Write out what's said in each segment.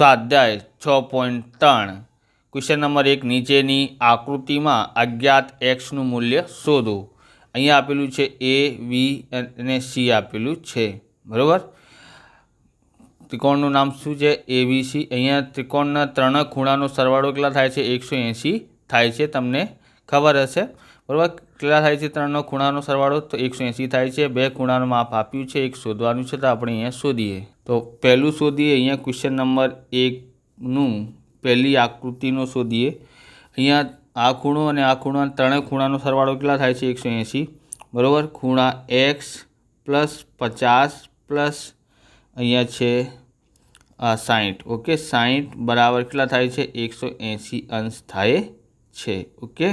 સ્વાધ્યાય છ પોઈન્ટ ત્રણ. ક્વેશ્ચન નંબર એક, નીચેની આકૃતિમાં અજ્ઞાત એક્સનું મૂલ્ય શોધો. અહીંયા આપેલું છે એ વી અને સી આપેલું છે. બરાબર? ત્રિકોણનું નામ શું છે? એ બી સી અહીંયા ત્રિકોણના ત્રણ ખૂણાનો સરવાળો કેટલા થાય છે? એકસો એંસી થાય છે. તમને ખબર હશે. બરાબર? કેટલા થાય છે ત્રણનો ખૂણાનો સરવાળો? તો એકસો એંસી થાય છે. બે ખૂણાનું માપ આપ્યું છે. એક શોધવાનું છે. તો આપણે અહીંયા શોધીએ. તો પહેલું શોધીએ, અહીંયા ક્વેશ્ચન નંબર એકનું પહેલી આકૃતિનો શોધીએ. અહીંયા આ ખૂણો અને આ ખૂણા ત્રણેય ખૂણાનો સરવાળો કેટલા થાય છે? એકસો એંસી બરાબર? ખૂણા એક્સ પ્લસ પચાસ પ્લસ અહીંયા છે સાઠ ઓકે? સાઠ બરાબર કેટલા થાય છે? એકસો એંસી અંશ થાય છે. ઓકે?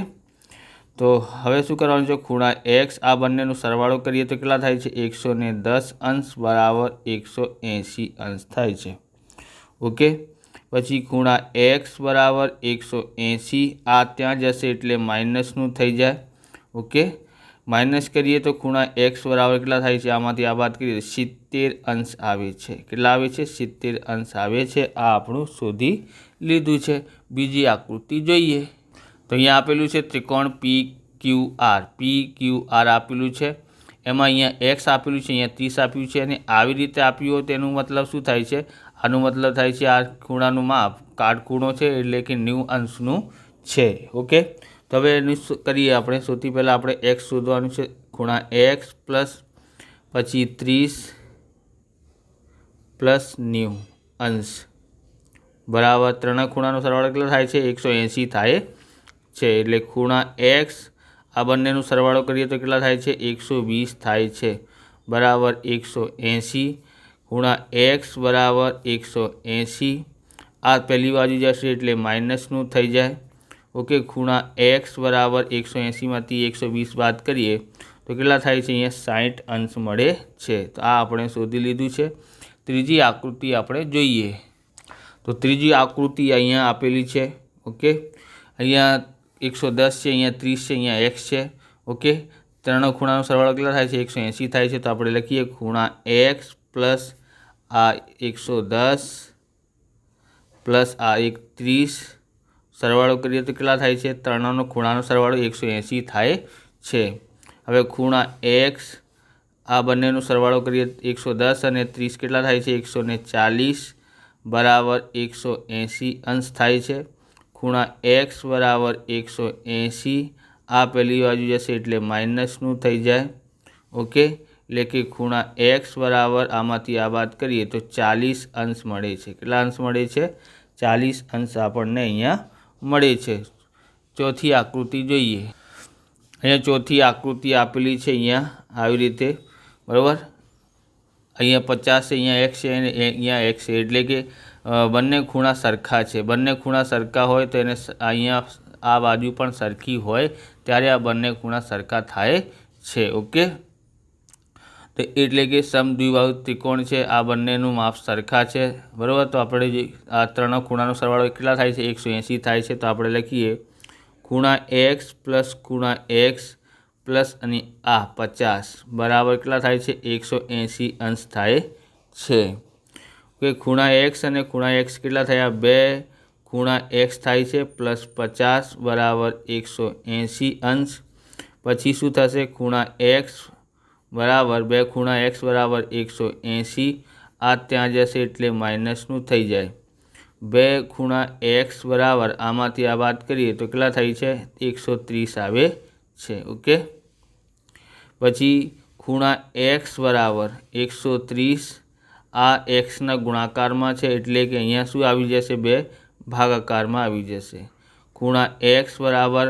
તો હવે શું કરવાનું છે? ખૂણા એક્સ આ બંનેનો સરવાળો કરીએ તો કેટલા થાય છે? એકસો ને દસ અંશ બરાબર એકસો એંસી અંશ થાય છે. ઓકે? પછી ખૂણા એક્સ બરાબર એકસો એંસી આ ત્યાં જશે એટલે માઇનસનું થઈ જાય. ઓકે? માઇનસ કરીએ તો ખૂણા એક્સ બરાબર કેટલા થાય છે? આમાંથી આ વાત કરીએ સિત્તેર અંશ આવે છે. કેટલા આવે છે? સિત્તેર અંશ આવે છે. આ આપણું શોધી લીધું છે. બીજી આકૃતિ જોઈએ. તો અહીંયા આપેલું છે ત્રિકોણ P Q R. P Q R આપેલું છે. એમાં અહીંયા એક્સ આપેલું છે, અહીંયા ત્રીસ આપ્યું છે અને આવી રીતે આપ્યું હોય તેનું મતલબ શું થાય છે? આનું મતલબ થાય છે આ ખૂણાનું માપ કાટખૂણો છે એટલે કે ન્યૂ અંશનું છે. ઓકે? તો હવે એનું કરીએ આપણે. સૌથી પહેલાં આપણે એક્સ શોધવાનું છે. ખૂણા એક્સ પ્લસ પછી ત્રીસ પ્લસ ન્યૂ અંશ. બરાબર. ત્રણ ખૂણાનો સરવાળો કેટલો થાય છે? એકસો એંસી થાય છે એટલે ખૂણા એક્સ આ બંનેનું સરવાળો કરીએ તો કેટલા થાય છે? એકસો વીસ થાય છે. બરાબર એકસો એંસી. ખૂણા એક્સ બરાબર એકસો એંસી. આ પહેલી બાજુ જશે એટલે માઇનસનું થઈ જાય. ઓકે, ખૂણા એક્સ બરાબર એકસો એંસીમાંથી એકસો વીસ બાદ કરીએ તો કેટલા થાય છે? અહીંયા સાઠ અંશ મળે છે. તો આ આપણે શોધી લીધું છે. ત્રીજી આકૃતિ આપણે જોઈએ. તો ત્રીજી આકૃતિ અહીંયા આપેલી છે. ઓકે, અહીંયા એકસો દસ છે, અહીંયા ત્રીસ છે, અહીંયા એક્સ છે, ઓકે? ત્રણ ખૂણાનો સરવાળો કેટલા થાય છે? એકસો એંસી થાય છે, તો આપણે લખીએ ખૂણા એક્સ પ્લસ આ એકસો દસ પ્લસ આ એક ત્રીસ. સરવાળો કરીએ તો કેટલા થાય છે? ત્રણનો ખૂણાનો સરવાળો એકસો એંસી થાય છે. હવે ખૂણા એક્સ આ બંનેનો સરવાળો કરીએ એકસો દસ અને ત્રીસ કેટલા થાય છે? એકસો ને ચાલીસ બરાબર એકસો એંસી અંશ થાય છે. ખૂણા એક્સ બરાબર એકસો એંસી આ પહેલી બાજુ જશે એટલે માઇનસનું થઈ જાય. ઓકે? એટલે કે ખૂણા એક્સ બરાબર આમાંથી આ વાત કરીએ તો ચાલીસ અંશ મળે છે. કેટલા અંશ મળે છે? ચાલીસ અંશ આપણને અહીંયા મળે છે. ચોથી આકૃતિ જોઈએ. અહીંયા ચોથી આકૃતિ આપેલી છે અહીંયા આવી રીતે. બરાબર? અહીંયા પચાસ, અહીંયા એક્સ છે અને અહીંયા એક્સ છે. એટલે કે બંને ખૂણા સરખા છે. બંને ખૂણા સરખા હોય તો એને અહીંયા આ બાજુ પણ સરખી હોય, ત્યારે આ બંને ખૂણા સરખા થાય છે. ઓકે? તો એટલે કે સમદ્વિબાહુ ત્રિકોણ છે, આ બંનેનું માપ સરખા છે. બરાબર? તો આપણે જે, આ ત્રણ ખૂણાનો સરવાળો કેટલા થાય છે? એકસો એંસી થાય છે. તો આપણે લખીએ, ખૂણા એક્સ પ્લસ ખૂણા એક્સ પ્લસ અને આ પચાસ. બરાબર કેટલા થાય છે? એકસો એંસી અંશ થાય છે. કે ખૂણા એક્સ અને ખૂણા એક્સ કેટલા થયા? બે ખૂણા એક્સ થાય છે પ્લસ પચાસ બરાબર એકસો એંસી અંશ. પછી શું થશે? ખૂણા એક્સ બરાબર બે ખૂણા એક્સ બરાબર એકસો એંસી આ ત્યાં જશે એટલે માઇનસનું થઈ જાય. બે ખૂણા એક્સ બરાબર આમાંથી આ વાત કરીએ તો કેટલા થાય છે? એકસો ત્રીસ આવે છે, ઓકે? પછી ખૂણા એક્સ બરાબર એકસો ત્રીસ આ એક્સના ગુણાકારમાં છે એટલે કે અહીંયા શું આવી જશે બે ભાગાકારમાં આવી જશે. ખૂણા એક્સ બરાબર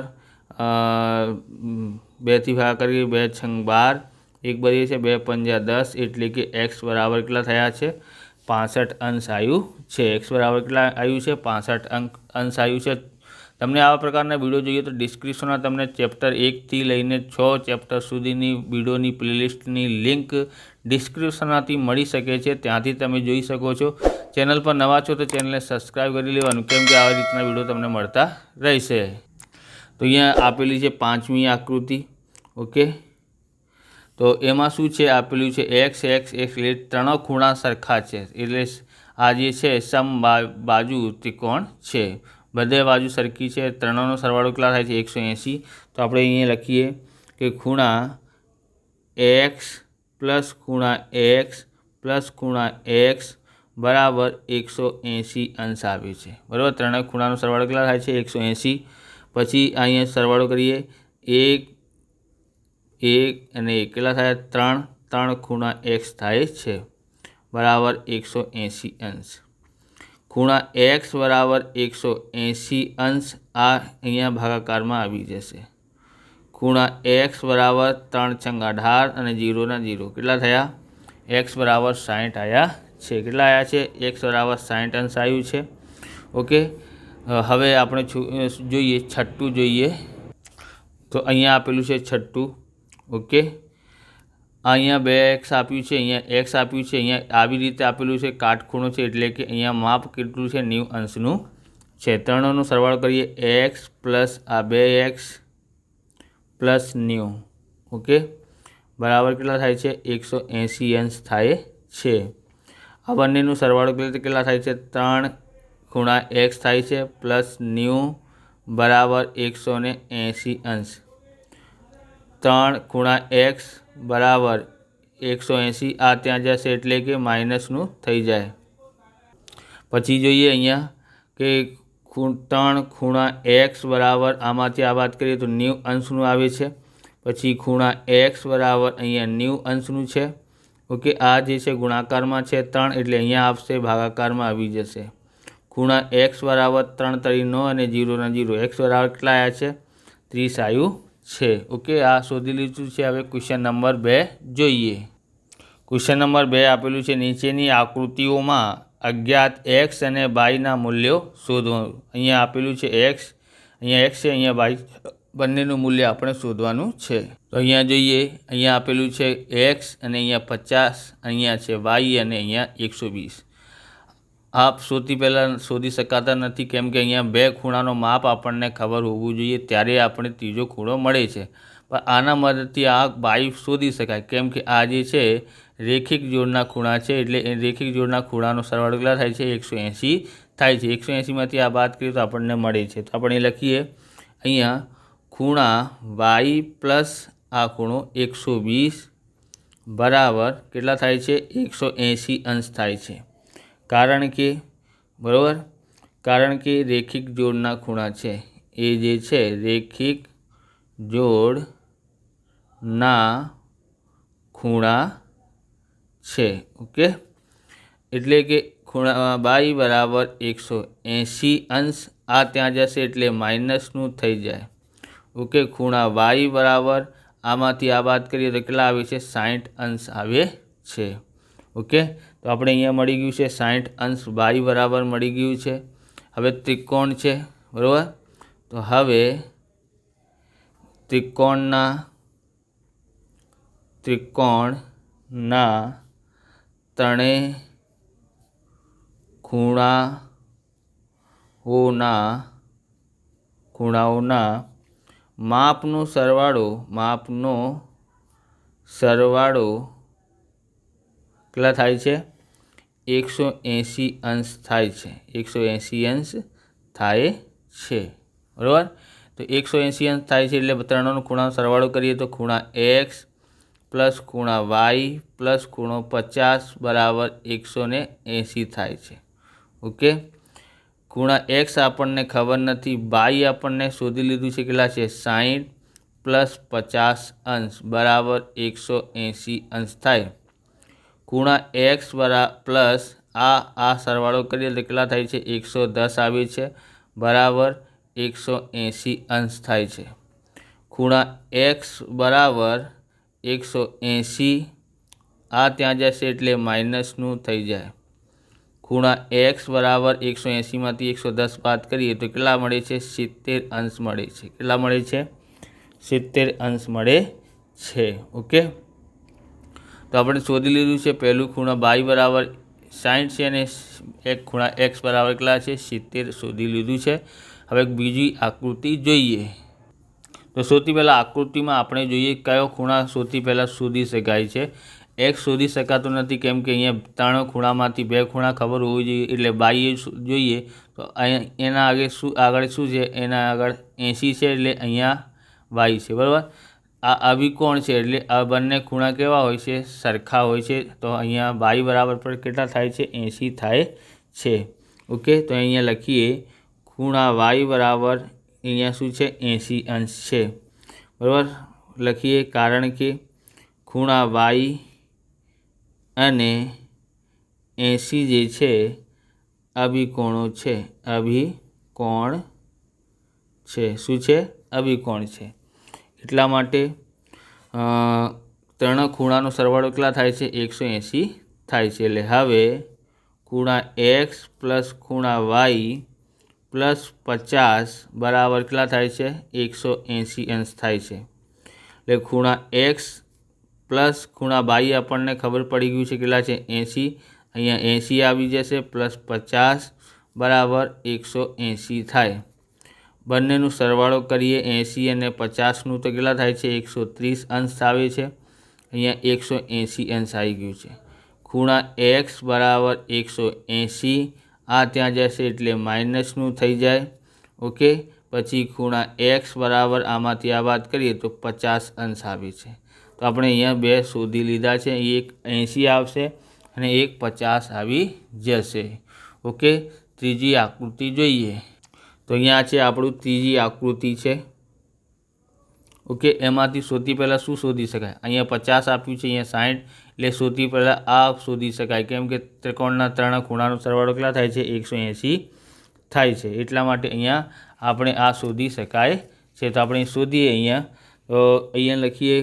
બેથી ભાગાકાર કરીએ બે છંગ બાર, એક બધી છે બે પંજા દસ એટલે કે એક્સ બરાબર કેટલા થયા છે? પાસઠ અંશ આવ્યું છે. એક્સ બરાબર કેટલા આવ્યું છે? પાસઠ અંક અંશ આવ્યું છે તમને આવા પ્રકારના વીડિયો જોઈએ તો ડિસ્ક્રિપ્શનમાં તમને ચેપ્ટર એકથી લઈને છ ચેપ્ટર સુધીની વિડીયોની પ્લેલિસ્ટની લિંક ડિસ્ક્રિપ્શનમાંથી મળી શકે છે. ત્યાંથી તમે જોઈ શકો છો. ચેનલ પર નવા છો તો ચેનલને સબસ્ક્રાઈબ કરી લેવાનું, કેમ કે આવા રીતના વીડિયો તમને મળતા રહેશે. તો અહીંયા આપેલી છે પાંચમી આકૃતિ, ઓકે? તો એમાં શું છે? આપેલું છે એક્સ એક્સ એક્સ એટલે ત્રણ ખૂણા સરખા છે. એટલે આ જે છે સમ બાજુ ત્રિકોણ છે. બધે બાજુ સરખી છે. ત્રણનો સરવાળો કેટલા થાય છે? એકસો એંસી. તો આપણે અહીંયા લખીએ કે ખૂણા એક્સ પ્લસ ખૂણા એક્સ પ્લસ ખૂણા એક્સ બરાબર એકસો એંસી અંશ આવે છે. બરાબર? ત્રણેય ખૂણાનો સરવાળો કેટલા થાય છે? એકસો એંસી. પછી અહીંયા સરવાળો કરીએ. એક એક અને એક. કેટલા થાય? ત્રણ. ત્રણ ખૂણા એક્સ થાય છે. બરાબર એકસો એંસી અંશ. ખૂણા એક્સ બરાબર એકસો એંસી અંશ આ અહીંયા ભાગાકારમાં આવી જશે. ખૂણા એક્સ બરાબર ત્રણ છંગ અઢાર અને જીરોના જીરો. કેટલા થયા? એક્સ બરાબર સાઠ આવ્યા છે. કેટલા આવ્યા છે? એક્સ બરાબર સાઠ અંશ આવ્યું છે. ઓકે, હવે આપણે જોઈએ, છઠ્ઠું જોઈએ. તો અહીંયા આપેલું છે છઠ્ઠું. ઓકે. અહીંયા બે એક્સ આપ્યું છે, અહીંયા એક્સ આપ્યું છે, અહીંયા આવી રીતે આપેલું છે, કાટખૂણો છે, એટલે કે અહીંયા માપ કેટલું છે, નેવું અંશનું છે ત્રણનો સરવાળો કરીએ એક્સ પ્લસ આ બે એક્સ પ્લસ નેવું, ઓકે? બરાબર કેટલા થાય છે, એકસો એંસી અંશ થાય છે. આ બંનેનું સરવાળો કેટલા થાય છે, ત્રણ ખૂણા એક્સ થાય છે, પ્લસ ન્યૂ બરાબર એકસો એંસી અંશ. ત્રણ ખૂણા એક્સ બરાબર. એકસો એંસી આ ત્યાં જશે એટલે કે માઇનસનું થઈ જાય. પછી જોઈએ અહીંયા કે ત્રણ ખૂણા એક્સ બરાબર, આમાંથી આ વાત કરીએ તો ન્યૂ અંશનું આવે છે. પછી ખૂણા એક્સ બરાબર અહીંયા ન્યૂ અંશનું છે. ઓકે, આ જે છે ગુણાકારમાં છે ત્રણ એટલે અહીંયા આવશે, ભાગાકારમાં આવી જશે. ખૂણા એક્સ બરાબર ત્રણ તરી નવ અને જીરોના જીરો. એક્સ બરાબર કેટલા આવ્યા છે? ત્રીસ આવ્યું છે. ઓકે, આ શોધી લીધું છે. હવે ક્વેશ્ચન નંબર બે જોઈએ. ક્વેશ્ચન નંબર બે આપેલું છે. નીચેની આકૃતિઓમાં અજ્ઞાત એક્સ અને બાયના મૂલ્યો શોધવાનું અહીંયા આપેલું છે એક્સ અહીંયા એક્સ છે, અહીંયા બાય બંનેનું મૂલ્ય આપણે શોધવાનું છે. તો અહીંયા જોઈએ, અહીંયા આપેલું છે એક્સ અને અહીંયા પચાસ, અહીંયા છે વાય અને અહીંયા એકસો વીસ. આપ સૌથી પહેલાં શોધી શકાતા નથી, કેમ કે અહીંયા બે ખૂણાનો માપ આપણને ખબર હોવું જોઈએ, ત્યારે આપણે ત્રીજો ખૂણો મળે છે. પણ આના મદદથી આ બાઈપ શોધી શકાય, કેમ કે આ જે છે, રેખિક જોડના ખૂણા છે, એટલે એ રેખિક જોડના ખૂણાનો સરવાળો કેટલા થાય છે? એકસો થાય છે. એકસો એંસીમાંથી આ વાત કરીએ તો આપણને મળે છે. તો આપણે લખીએ, અહીંયા ખૂણા વાય પ્લસ આ ખૂણો એકસો બરાબર કેટલા થાય છે? એકસો અંશ થાય છે. કારણ કે, બરાબર? કારણ કે રેખિક જોડના ખૂણા છે. એ જે છે, રેખિક જોડના ખૂણા છે, ઓકે? એટલે કે ખૂણા બાઈ બરાબર એકસો એંસી અંશ, આ ત્યાં જશે એટલે માઇનસનું થઈ જાય. ઓકે, ખૂણા વાય બરાબર, આમાંથી આ વાત કરીએ તો કેટલા આવે છે? સાઠ અંશ આવે છે. ઓકે? તો આપણે અહીંયા મળી ગયું છે સાઠ અંશ બાય બરાબર મળી ગયું છે. હવે ત્રિકોણ છે, બરાબર? તો હવે ત્રિકોણના ત્રિકોણના તણે ખૂણાઓના ખૂણાઓના માપનો સરવાળો માપનો સરવાળો કેટલા થાય છે? એકસો એંસી અંશ થાય છે. એકસો એંસી અંશ થાય છે. બરાબર? તો એકસો એંસી અંશ થાય છે એટલે ત્રણનો ખૂણાનો સરવાળો કરીએ તો ખૂણા એક્સ પ્લસ ખૂણા વાય પ્લસ ખૂણો પચાસ બરાબર એકસો એંસી થાય છે. ઓકે? ખૂણા એક્સ આપણને ખબર નથી. બાય આપણને શોધી લીધું છે કેટલા છે? સાહીઠ પ્લસ પચાસ અંશ બરાબર એકસો એંસી અંશ થાય. ખૂણા એક્સ બરા પ્લસ આ આ સરવાળો કરીએ તો કેટલા થાય છે? એકસો દસ આવે છે. બરાબર એકસો એંસી અંશ થાય છે. ખૂણા એક્સ બરાબર એકસો એંસી આ ત્યાં જશે એટલે માઇનસનું થઈ જાય. ખૂણા એક્સ બરાબર એકસો એંસીમાંથી એકસો દસ બાદ કરીએ તો કેટલા મળે છે? સિત્તેર અંશ મળે છે. કેટલા મળે છે? સિત્તેર અંશ મળે છે. ઓકે? તો આપણે શોધી લીધું છે, પહેલું ખૂણા બાય બરાબર સાઠ છે અને એક ખૂણા એક્સ બરાબર કેટલા છે, સિત્તેર શોધી લીધું છે. હવે બીજી આકૃતિ જોઈએ. તો સૌથી પહેલાં આકૃતિમાં આપણે જોઈએ કયો ખૂણા સૌથી પહેલાં શોધી શકાય છે. એક્સ શોધી શકાતો નથી, કેમ કે અહીંયા ત્રણ ખૂણામાંથી બે ખૂણા ખબર હોવી જોઈએ, એટલે બાઈએ જોઈએ. તો અહીંયા, એના આગળ શું આગળ શું છે? એના આગળ એંસી છે, એટલે અહીંયા વાય છે, બરાબર? આ અવિકોણ છે? એટલે આ બંને ખૂણા કેવા હોય છે? સરખા હોય છે. તો અહીંયા બાય બરાબર પર કેટલા થાય છે? એંસી થાય છે. ઓકે, તો અહીંયા લખીએ, ખૂણા વાય બરાબર અહીંયા શું છે? એંસી અંશ છે. બરાબર? લખીએ, કારણ કે ખૂણા વાય અને એંસી જે છે, અભિકોણો છે. અભિકોણ છે. શું છે? અભિકોણ છે. એટલા માટે ત્રણ ખૂણાનો સરવાળો કેટલા થાય છે? એકસો એંસી થાય છે. એટલે હવે ખૂણા એક્સ પ્લસ ખૂણા વાય પ્લસ પચાસ બરાબર કેટલા થાય છે? એકસો એંસી અંશ થાય છે. એટલે ખૂણા એક્સ પ્લસ ખૂણા બાઈ આપણને ખબર પડી ગયું છે કેટલા છે? એંસી. અહીંયા એંસી આવી જશે, પ્લસ પચાસ બરાબર એકસો એંસી થાય. બંનેનું સરવાળો કરીએ એંસી અને પચાસનું તો કેટલા થાય છે? એકસો ત્રીસ અંશ આવે છે. અહીંયા એકસો એંસી અંશ આવી ગયું છે. ખૂણા એક્સ બરાબર એકસો એંસી. આ ત્યાં જશે એટલે માઇનસનું થઈ જાય. ઓકે? પછી ખૂણા એક્સ બરાબર આમાંથી આ વાત કરીએ તો પચાસ અંશ આવે છે. તો આપણે અહીંયા બે શોધી લીધા છે. એક એંસી આવશે અને એક પચાસ આવી જશે. ઓકે? ત્રીજી આકૃતિ જોઈએ. તો અહીંયા છે આપણું ત્રીજી આકૃતિ છે. ઓકે, એમાંથી સૌથી પહેલાં શું શોધી શકાય? અહીંયા પચાસ આપ્યું છે, અહીંયા સાઠ એટલે સૌથી પહેલાં આ શોધી શકાય. કેમ કે ત્રિકોણના ત્રણ ખૂણાનો સરવાળો કેટલા થાય છે? એકસો થાય છે. એટલા માટે અહીંયા આપણે આ શોધી શકાય છે. તો આપણે શોધીએ અહીંયા. તો અહીંયા લખીએ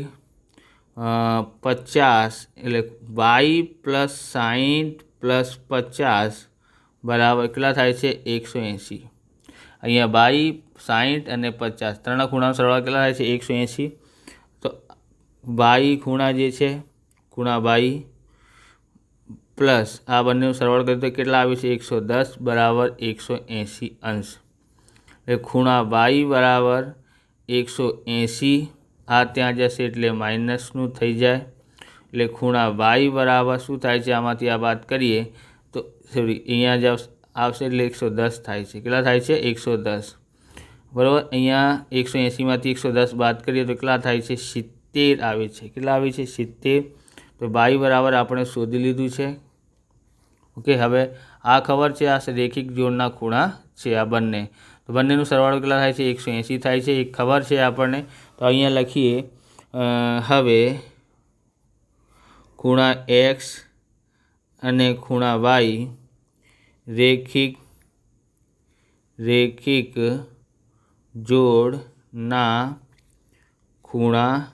પચાસ એટલે બાઈ પ્લસ સાઠ પ્લસ પચાસ બરાબર કેટલા થાય છે? એકસો એંસી અહીંયા બાઈ સાઠ અને પચાસ. ત્રણ ખૂણાનો સરવાળો કેટલા થાય છે? એકસો એંસી તો બાઈ ખૂણા જે છે, ખૂણા બાઈ પ્લસ આ બંનેનો સરવાળો કરીએ તો કેટલા આવે છે? એકસો દસ બરાબર એકસો એંસી અંશ. એટલે ખૂણા બાઈ બરાબર એકસો એંસી આ ત્યાં જશે એટલે માઇનસનું થઈ જાય. એટલે ખૂણા બાઈ બરાબર શું થાય છે? આમાંથી આ વાત કરીએ. તો સોરી અહીંયા જ આવશે એટલે એકસો દસ થાય છે. કેટલા થાય છે? એકસો દસ. બરાબર? અહીંયા એકસો એંસીમાંથી એકસો દસ બાદ કરીએ તો કેટલા થાય છે? સિત્તેર આવે છે. કેટલા આવે છે? સિત્તેર. તો બાઈ બરાબર આપણે શોધી લીધું છે. ઓકે, હવે આ ખબર છે, આ રેખિક જોડના ખૂણા છે આ બંને. તો બંનેનું સરવાળો કેટલા થાય છે? એકસો એંસી થાય છે. એક ખબર છે આપણને. તો અહીંયા લખીએ હવે ખૂણા એક્સ અને ખૂણા વાય રેખિક રેખિક જોડના ખૂણા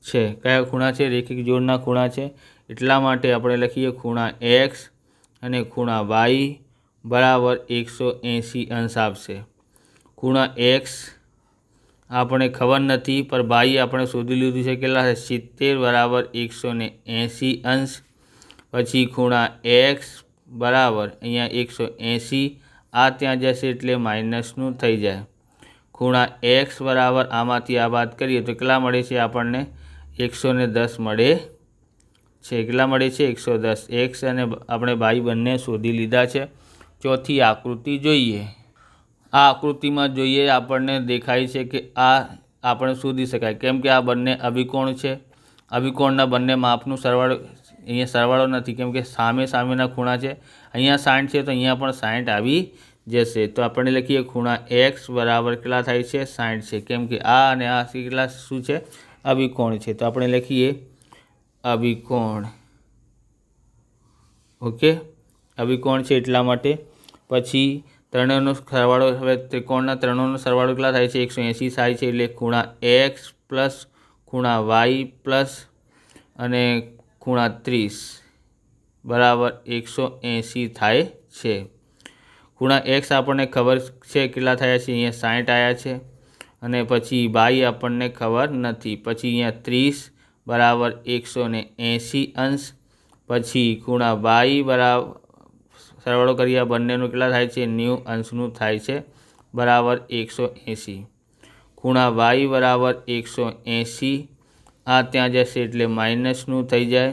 છે. કયા ખૂણા છે? રેખિક જોડના ખૂણા છે. એટલા માટે આપણે લખીએ ખૂણા એક્સ અને ખૂણા વાય બરાબર એકસો એંસી અંશ આપશે. ખૂણા એક્સ આપણે ખબર નથી, પર બાઈ આપણે શોધી લીધું છે કેટલા છે? સિત્તેર બરાબર એકસો ને એંસી અંશ. પછી ખૂણા એક્સ બરાબર, અહીંયા એકસો એંસી, આ ત્યાં જશે એટલે માઇનસનું થઈ જાય. ખૂણા એક્સ બરાબર, આમાંથી આ વાત કરીએ તો કેટલા મળે છે આપણને? એકસો દસ મળે છે. કેટલા મળે છે? એકસો દસ. એક્સ અને આપણે બાઈ બંને શોધી લીધા છે. ચોથી આકૃતિ જોઈએ. આ આકૃતિમાં જોઈએ આપણને દેખાય છે કે આ આપણે શોધી શકાય. કેમ કે આ બંને અભિકોણ છે. અભિકોણના બંને માપનું સરવાળો અહીંયા સરવાળો નથી, કેમ કે સામે સામેના ખૂણા છે. અહીંયા સાઠ છે તો અહીંયા પણ સાઠ આવી જશે. તો આપણે લખીએ ખૂણા એક્સ બરાબર કેટલા થાય છે? સાઠ છે. કેમ કે આ અને આ કેટલા શું છે? અભિકોણ છે. તો આપણે લખીએ અભિકોણ. ઓકે? અભિકોણ છે એટલા માટે. પછી ત્રણેયનો સરવાળો, હવે ત્રિકોણના ત્રણેયનો સરવાળો કેટલા થાય છે? એકસો એંસી થાય છે. એટલે ખૂણા એક્સ પ્લસ ખૂણા વાય પ્લસ અને ખૂણા ત્રીસ બરાબર એકસો એંસી થાય છે. ખૂણા એક્સ આપણને ખબર છે કેટલા થયા છે? અહીંયા સાઠ આવ્યા છે. અને પછી બાય આપણને ખબર નથી. પછી અહીંયા ત્રીસ બરાબર એકસો ને એંસી અંશ. પછી ખૂણા બાય બરાબર સરવાળો કરીએ બંનેનું કેટલા થાય છે? ન્યૂ અંશનું થાય છે. બરાબર એકસો એંસી ખૂણા વાય બરાબર એકસો એંસી આ ત્યાં જશે એટલે માઇનસનું થઈ જાય.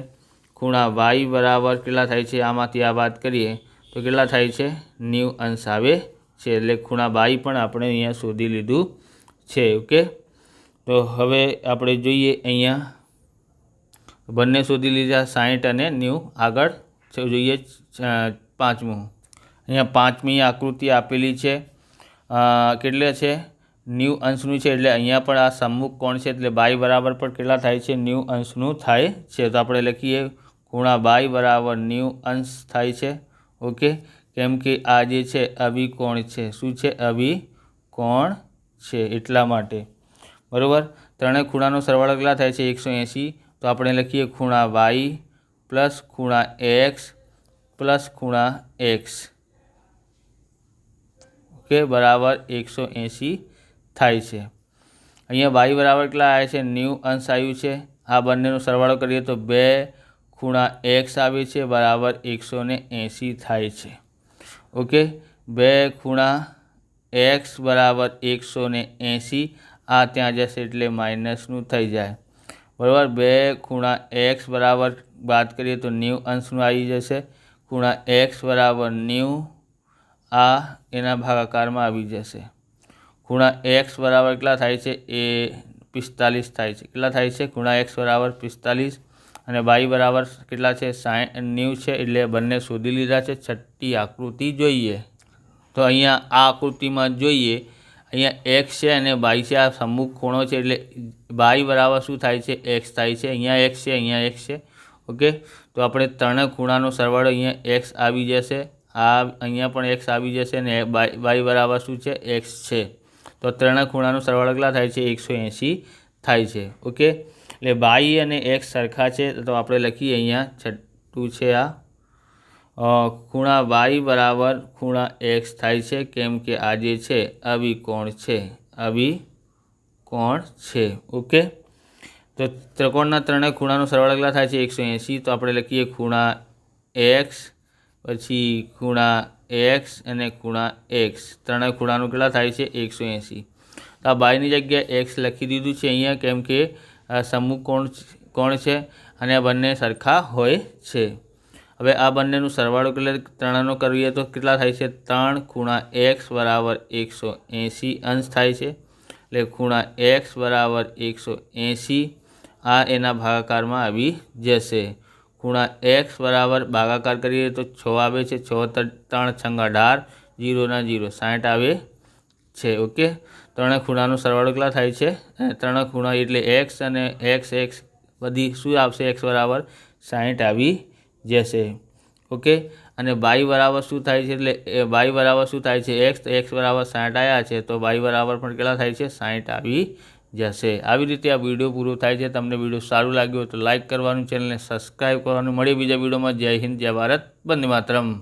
ખૂણા વાય બરાબર કેટલા થાય છે? આમાંથી આ વાત કરીએ તો કેટલા થાય છે? ન્યૂ અંશ આવે છે. એટલે ખૂણા બાઈ પણ આપણે અહીંયા શોધી લીધું છે ઓકે તો હવે આપણે જોઈએ અહીંયા. બંને શોધી લીધા સાહીઠ અને ન્યૂ આગળ. જોઈએ પાંચમું. અહીંયા પાંચમી આકૃતિ આપેલી છે. કેટલે છે? ન્યૂ અંશનું છે એટલે અહીંયા પણ આ સમ્મુખ કોણ છે? એટલે બાય બરાબર પણ કેટલા થાય છે? ન્યૂ અંશનું થાય છે. તો આપણે લખીએ ખૂણા બાય બરાબર ન્યૂ અંશ થાય છે. ઓકે? કેમ કે આ જે છે અભિકોણ છે? શું છે? અભિકોણ છે? એટલા માટે. બરાબર? ત્રણેય ખૂણાનો સરવાળો કેટલા થાય છે? એકસો તો આપણે લખીએ ખૂણા વાય પ્લસ ખૂણા એક્સ પ્લસ ખૂણા એક્સ. ઓકે? બરાબર એકસો એંસી થાય છે. અહીંયા વાય બરાબર કેટલા આવે છે? ન્યૂ અંશ આવ્યું છે. આ બંનેનો સરવાળો કરીએ તો બે ખૂણા એક્સ આવે છે, બરાબર એકસો એંસી થાય છે. ઓકે? બે ખૂણા એક્સ બરાબર એકસો એંસી આ ત્યાં જશે એટલે માઇનસનું થઈ જાય. બરાબર? બે ખૂણા એક્સ બરાબર વાત કરીએ તો ન્યૂ અંશનું આવી જશે. ખૂણા એક્સ બરાબર ન્યૂ આ એના ભાગાકારમાં આવી જશે. ખૂણા એક્સ બરાબર કેટલા થાય છે? એ પિસ્તાલીસ થાય છે. કેટલા થાય છે? ખૂણા એક્સ બરાબર પિસ્તાલીસ અને વાય બરાબર કેટલા છે? સાઠ ન્યૂ છે. એટલે બંને શોધી લીધા છે. છઠ્ઠી આકૃતિ જોઈએ. તો અહીંયા આ આકૃતિમાં જોઈએ, અહીંયા એક્સ છે અને બાય છે. આ સમુખ ખૂણો છે. એટલે બાય બરાબર શું થાય છે? એક્સ થાય છે. અહીંયા એક્સ છે, અહીંયા એક્સ છે. ઓકે? તો આપણે ત્રણે ખૂણાનો સરવાળો અહીંયા એક્સ આવી જશે. આ અહીંયા પણ એક્સ આવી જશે અને બાય બરાબર શું છે? એક્સ છે. તો ત્રણેય ખૂણાનો સરવાળો કેટલા થાય છે? એકસો થાય છે. ઓકે? એટલે બાઈ અને એક્સ સરખા છે. તો આપણે લખીએ અહીંયા, છઠ્ઠું છે આ. ખૂણા વાય બરાબર ખૂણા એક્સ થાય છે. કેમ કે આ જે છે, અવિકોણ છે. અવિકોણ છે. ઓકે? તો ત્રિકોણના ત્રણેય ખૂણાનો સરવાળો કેટલા થાય છે? એકસો તો આપણે લખીએ ખૂણા એક્સ પછી ખૂણા એક્સ અને ખૂણા એક્સ. ત્રણેય ખૂણાનું કેટલા થાય છે? એકસો એંસી તો આ બાયની જગ્યાએ એક્સ લખી દીધું છે અહીંયા, કેમ કે સમૂહ કોણ કોણ છે? અને આ બંને સરખા હોય છે. હવે આ બંનેનું સરવાળો એટલે ત્રણનો કરીએ તો કેટલા થાય છે? ત્રણ ખૂણા એક્સ બરાબર એકસો એંસી અંશ થાય છે. એટલે ખૂણા એક્સ બરાબર એકસો એંસી આ એના ભાગાકારમાં આવી જશે. ખૂણા એક્સ બરાબર ભાગાકાર કરીએ તો છ આવે છે. છ ત્રણ છંગ અઢાર જીરોના જીરો. સાઠ આવે છે. ઓકે? ત્રણે ખૂણાનો સરવાળો કેટલા થાય છે? ત્રણ ખૂણા એટલે એક્સ અને એક્સ એક્સ બધી શું આવશે? એક્સ બરાબર સાઠ આવી જશે. ઓકે? અને બાય બરાબર શું થાય છે? એટલે બાય બરાબર શું થાય છે? એક્સ એક્સ બરાબર સાઠ આવ્યા છે. તો બાય બરાબર પણ કેટલા થાય છે? સાઠ આવી જશે આવી રીતે આ વીડિયો પૂરો થાય છે. તમને વીડિયો સારું લાગ્યો તો લાઇક કરવાનું, ચેનલને સબસ્ક્રાઈબ કરવાનું. મળીએ બીજા વિડીયોમાં. જય હિન્દ, જય ભારત. બંને માતરમ.